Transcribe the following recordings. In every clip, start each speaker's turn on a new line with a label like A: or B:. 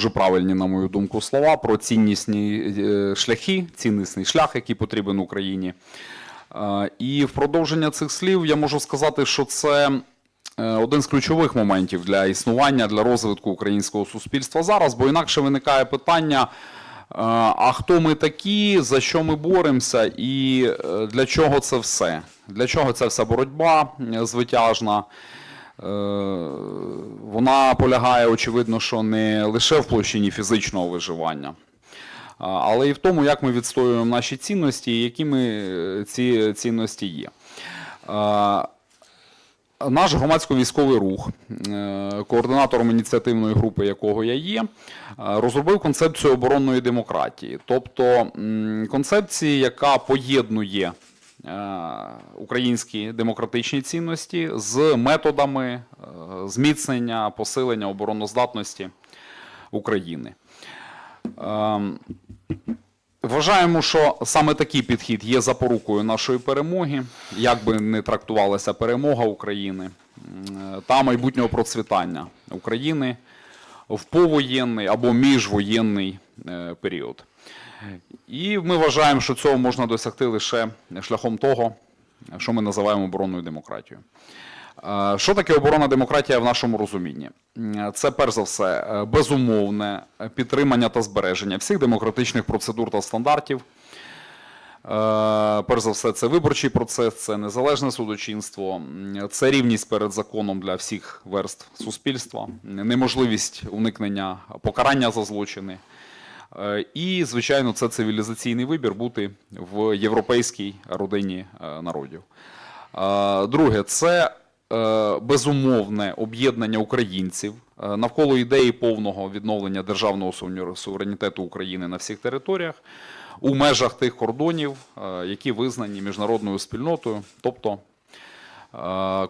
A: дуже правильні, на мою думку, слова про ціннісні е, шляхи, ціннісний шлях, який потрібен Україні. Е, І в продовження цих слів я можу сказати, що це е, один з ключових моментів для існування, для розвитку українського суспільства зараз, бо інакше виникає питання. А хто ми такі, за що ми боремося, і для чого це все? Для чого ця вся боротьба звитяжна? Е, Вона полягає, очевидно, що не лише в площині фізичного виживання, але і в тому, як ми відстоюємо наші цінності і якими е, ці цінності є. Е, Наш громадсько-військовий рух, е, координатором ініціативної групи, якого я є, е, розробив концепцію оборонної демократії, тобто концепції, яка поєднує е, українські демократичні цінності з методами е, зміцнення, посилення обороноздатності України. Ем, Вважаємо, що саме такий підхід є запорукою нашої перемоги, як би не трактувалася перемога України та майбутнього процвітання України в повоєнний або міжвоєнний е, період. І ми вважаємо, що цього можна досягти лише шляхом того, що ми називаємо оборонною демократією. Е, Що таке оборона демократія в нашому розумінні? Це перш за все е, безумовне підтримання та збереження всіх демократичних процедур та стандартів. Е, Перш за все, це виборчий процес, це незалежне судочинство, це рівність перед законом для всіх верств суспільства, неможливість уникнення покарання за злочини. Е, І, звичайно, це цивілізаційний вибір бути в європейській родині е, народів. Е, Друге, це безумовне об'єднання українців навколо ідеї повного відновлення державного суверенітету України на всіх територіях у межах тих кордонів, які визнані міжнародною спільнотою, тобто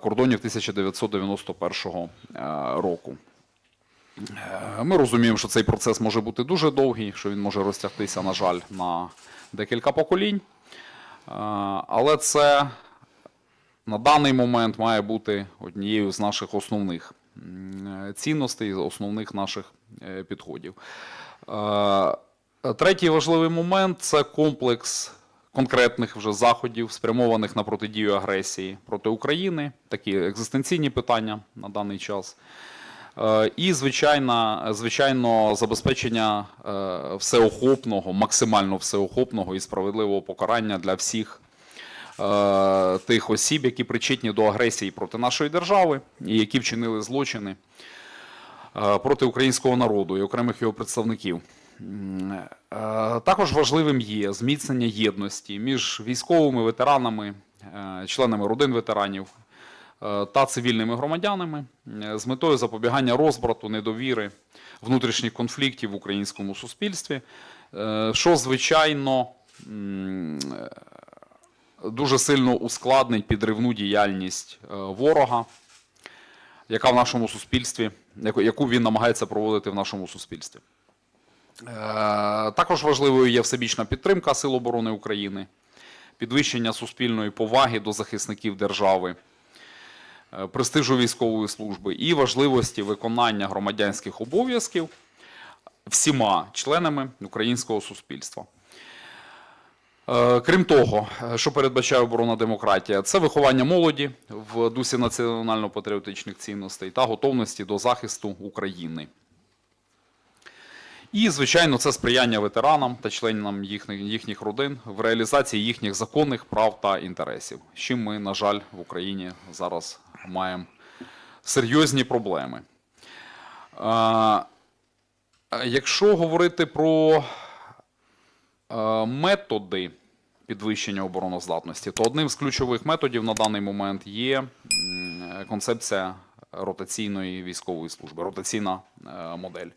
A: кордонів 1991 е, року. Е, Ми розуміємо, що цей процес може бути дуже довгий, що він може розтягтися, на жаль, на декілька поколінь. Е, Але це на даний момент має бути однією з наших основних е, цінностей, основних наших підходів. Третій важливий момент це комплекс конкретних вже заходів, спрямованих на протидію агресії проти України, такі екзистенційні питання на даний час. Е, І, звичайно, звичайно, забезпечення е, всеохопного, максимально всеохопного і справедливого покарання для всіх е, тих осіб, які причетні до агресії проти нашої держави і які вчинили злочини проти українського народу і окремих його представників. Також важливим є зміцнення єдності між військовими ветеранами, членами родин ветеранів та цивільними громадянами е, з метою запобігання розбрату, недовіри, внутрішніх конфліктів в українському суспільстві, е, що, звичайно, е, дуже сильно ускладнить підривну діяльність е, ворога, яка в нашому суспільстві, яку- він намагається проводити в нашому суспільстві. Е, Також важливою є всебічна підтримка Сил оборони України, підвищення суспільної поваги до захисників держави, е, престижу військової служби і важливості виконання громадянських обов'язків всіма членами українського суспільства. Е, Крім того, е, що передбачає оборона демократія, це виховання молоді в дусі національно-патріотичних цінностей та готовності до захисту України. І, звичайно, це сприяння ветеранам та членам їхніх, їхніх родин в реалізації їхніх законних прав та інтересів, з чим ми, на жаль, в Україні зараз маємо серйозні проблеми. Якщо говорити про методи підвищення обороноздатності, то одним з ключових методів на даний момент є концепція ротаційної військової служби, ротаційна е, модель.